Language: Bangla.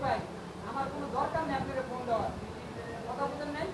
পাই আমার কোনো দরকার নেই আপনাকে ফোন দেওয়ার। কথা বলেন নাই?